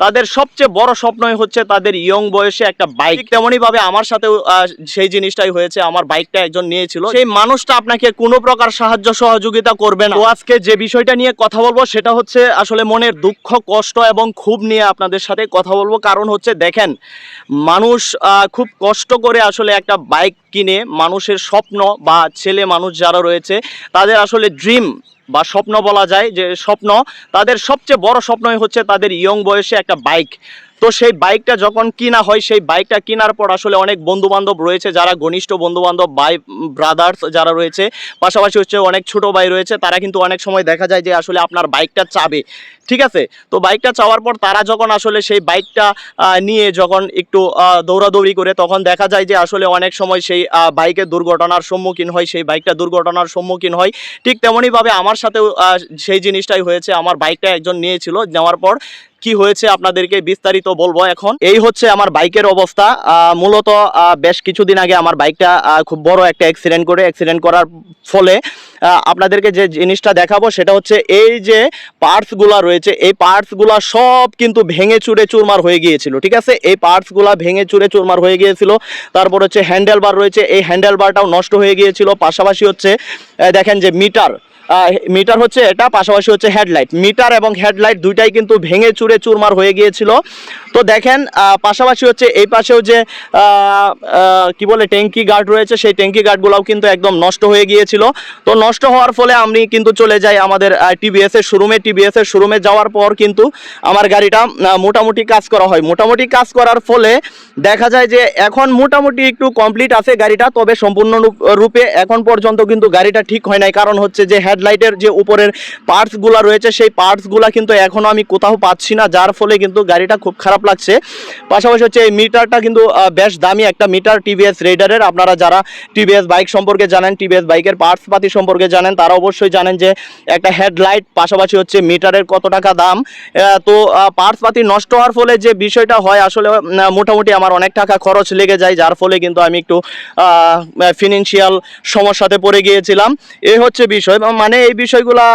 তাদের সবচেয়ে বড় স্বপ্নই হচ্ছে তাদের ইয়ং বয়সে একটা বাইক তেমনই ভাবে আমার আহ, সেই জিনিসটাই হয়েছে। আমার বাইকটা একজন নিয়েছিল। সেই মানুষটা আপনাকে কোনো প্রকার সাহায্য সহযোগিতা করবে না। তো আজকে যে বিষয়টা নিয়ে কথা বলব সেটা হচ্ছে আসলে মনের দুঃখ কষ্ট এবং খুব নিয়ে আপনাদের সাথে কথা বলব। কারণ হচ্ছে দেখেন মানুষ খুব কষ্ট করে আসলে একটা বাইক কিনে মানুষের স্বপ্ন বা ছেলে মানুষ যারা রয়েছে, তাদের আসলে ড্রিম বা স্বপ্ন বলা যায় যে স্বপ্ন, তাদের সবচেয়ে বড় স্বপ্নই হচ্ছে তাদের ইয়ং বয়সে একটা বাইক তো সেই বাইকটা যখন কিনা হয় সেই বাইকটা কেনার পর আসলে অনেক বন্ধু বান্ধব রয়েছে যারা ঘনিষ্ঠ বন্ধু বান্ধব ভাই ব্রাদার্স যারা রয়েছে। পাশাপাশি হচ্ছে অনেক ছোট ভাই রয়েছে তারা কিন্তু অনেক সময় দেখা যায় যে আসলে আপনার বাইকটা চাবে। ঠিক আছে? তো বাইকটা চাওয়ার পর তারা যখন আসলে সেই বাইকটা নিয়ে যখন একটু দৌড়াদৌড়ি করে তখন দেখা যায় যে আসলে অনেক সময় সেই আহ, বাইকের দুর্ঘটনার সম্মুখীন হয় সেই বাইকটা দুর্ঘটনার সম্মুখীন হয়। ঠিক তেমনইভাবে আমার সাথেও সেই জিনিসটাই হয়েছে। আমার বাইকটা একজন নিয়েছিল নেওয়ার পর কি হয়েছে আপনাদেরকে বিস্তারিত বলব এখন? এই হচ্ছে আমার বাইকের অবস্থা। মূলত বেশ কিছুদিন আগে আমার বাইকটা খুব বড় একটা অ্যাক্সিডেন্ট করে অ্যাক্সিডেন্ট করার ফলে আপনাদেরকে যে জিনিসটা দেখাবো সেটা হচ্ছে এই যে পার্টসগুলা রয়েছে, এই পার্টসগুলা সব কিন্তু ভেঙে চুরে চুরমার হয়ে গিয়েছিল, ঠিক আছে? এই পার্টসগুলা ভেঙে চুরে চুরমার হয়ে গিয়েছিল, তারপর হচ্ছে হ্যান্ডেল বার রয়েছে, এই হ্যান্ডেল বারটাও নষ্ট হয়ে গিয়েছিল, পাশাপাশি হচ্ছে দেখেন যে মিটার মিটার হচ্ছে এটা, পাশাপাশি হচ্ছে হেডলাইট। মিটার এবং হেডলাইট দুইটাই কিন্তু ভেঙে চুরে চুরমার হয়ে গিয়েছিল। তো দেখেন পাশাপাশি হচ্ছে এই পাশেও যে কি বলে, ট্যাঙ্কি গার্ড রয়েছে, সেই ট্যাঙ্কি গার্ডগুলোও কিন্তু একদম নষ্ট হয়ে গিয়েছিল। তো নষ্ট হওয়ার ফলে আমি কিন্তু চলে যাই আমাদের টিভিএস এর শোরুমে টিভিএস এর শোরুমে যাওয়ার পর কিন্তু আমার গাড়িটা মোটামুটি কাজ করা হয়। মোটামুটি কাজ করার ফলে দেখা যায় যে এখন মোটামুটি একটু কমপ্লিট আছে গাড়িটা, তবে সম্পূর্ণ রূপ- এখন পর্যন্ত কিন্তু গাড়িটা ঠিক হয় নাই। কারণ হচ্ছে যে হেডলাইটের যে উপরের পার্টসগুলো রয়েছে, সেই পার্টসগুলো কিন্তু এখনও আমি কোথাও পাচ্ছি না, যার ফলে কিন্তু গাড়িটা খুব খারাপ লাগছে। পাশাপাশি হচ্ছে এই মিটারটা কিন্তু বেশ দামি একটা মিটার টিভিএস রেডারের আপনারা যারা টিভিএস বাইক সম্পর্কে জানেন টিভিএস বাইকের পার্টস পাতি সম্পর্কে জানেন, তারা অবশ্যই জানেন যে একটা হেডলাইট, পাশাপাশি হচ্ছে মিটারের কত টাকা দাম। তো পার্টস পাতি নষ্ট হওয়ার ফলে যে বিষয়টা হয়, আসলে মোটামুটি আমার অনেক টাকা খরচ লেগে যায়, যার ফলে কিন্তু আমি একটু ফিনান্সিয়াল সমস্যাতে পড়ে গিয়েছিলাম। এই হচ্ছে বিষয় মানে এই বিষয়গুলা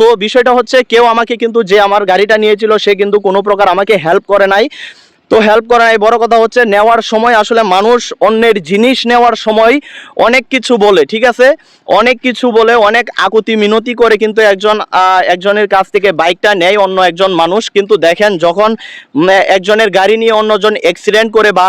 তো বিষয়টা হচ্ছে কেউ আমাকে কিন্তু যে আমার গাড়িটা নিয়েছিল সে কিন্তু কোনো প্রকার আমাকে হেল্প করে নাই। তো হেল্প করা নাই। বড় কথা হচ্ছে, নেওয়ার সময় আসলে মানুষ অন্যের জিনিস নেওয়ার সময় অনেক কিছু বলে, ঠিক আছে? অনেক কিছু বলে, অনেক আকুতি মিনতি করে কিন্তু একজন একজনের কাছ থেকে বাইকটা নেয় অন্য একজন মানুষ। কিন্তু দেখেন, যখন একজনের গাড়ি নিয়ে অন্যজন অ্যাক্সিডেন্ট করে বা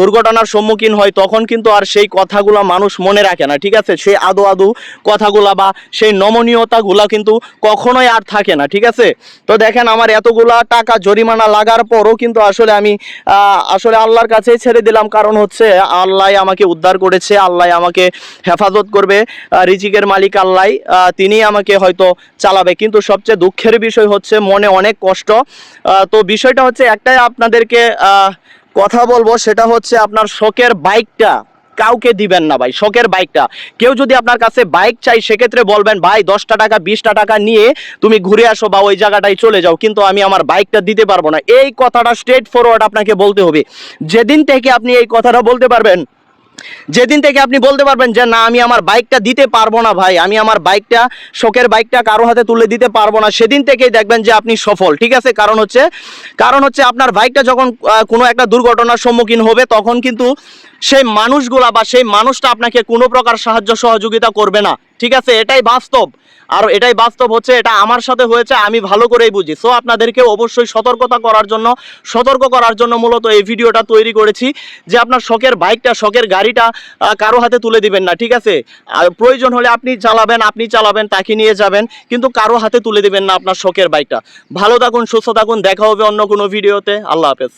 দুর্ঘটনার সম্মুখীন হয়, তখন কিন্তু আর সেই কথাগুলো মানুষ মনে রাখে না, ঠিক আছে? সেই আদো আদু কথাগুলা বা সেই নমনীয়তাগুলা কিন্তু কখনোই আর থাকে না, ঠিক আছে? তো দেখেন, আমার এতগুলা টাকা জরিমানা লাগার পরও কিন্তু আসলে আমি আসলে আল্লাহর কাছেই ছেড়ে দিলাম। কারণ হচ্ছে আল্লাহ আমাকে উদ্ধার করেছে, আল্লাহ আমাকে হেফাজত করবে। রিজিকের মালিক আল্লাহ তিনি আমাকে হয়তো চালাবে। কিন্তু সবচেয়ে দুঃখের বিষয় হচ্ছে মনে অনেক কষ্ট। তো বিষয়টা হচ্ছে একটাই আপনাদেরকে কথা বলব, সেটা হচ্ছে আপনার শোকের বাইকটা। কাউকে দিবেন না ভাই, শখের বাইকটা। কেউ যদি আপনার কাছে বাইক চাই, সেক্ষেত্রে বলবেন, ভাই, দশটা টাকা, বিশটা টাকা নিয়ে তুমি ঘুরে আসো বা ওই জায়গাটায় চলে যাও, কিন্তু আমি আমার বাইকটা দিতে পারব না। এই কথাটা স্ট্রেট ফরওয়ার্ড আপনাকে বলতে হবে। যেদিন থেকে আপনি এই কথাটা বলতে পারবেন, যেদিন থেকে আপনি বলতে পারবেন যে, না, আমি আমার বাইকটা দিতে পারব না ভাই, আমি আমার বাইকটা, শখের বাইকটা কারও হাতে তুলে দিতে পারব না, সেদিন থেকেই দেখবেন যে আপনি সফল, ঠিক আছে? কারণ হচ্ছে কারণ হচ্ছে আপনার বাইকটা যখন কোনো একটা দুর্ঘটনার সম্মুখীন হবে, তখন কিন্তু সেই মানুষগুলা বা সেই মানুষটা আপনাকে কোনো প্রকার সাহায্য সহযোগিতা করবে না। ঠিক আছে? এটাই বাস্তব। আর এটাই বাস্তব হচ্ছে, এটা আমার সাথে হয়েছে, আমি ভালো করেই বুঝি। সো আপনাদেরকে অবশ্যই সতর্কতা করার জন্য, সতর্ক করার জন্য মূলত এই ভিডিওটা তৈরি করেছি, যে আপনার শখের বাইকটা, শখের গাড়িটা কারও হাতে তুলে দিবেন না, ঠিক আছে? আর প্রয়োজন হলে আপনি চালাবেন আপনি চালাবেন, তাকে নিয়ে যাবেন, কিন্তু কারও হাতে তুলে দিবেন না আপনার শখের বাইকটা। ভালো থাকুন, সুস্থ থাকুন, দেখা হবে অন্য কোনো ভিডিওতে। আল্লাহ হাফেজ।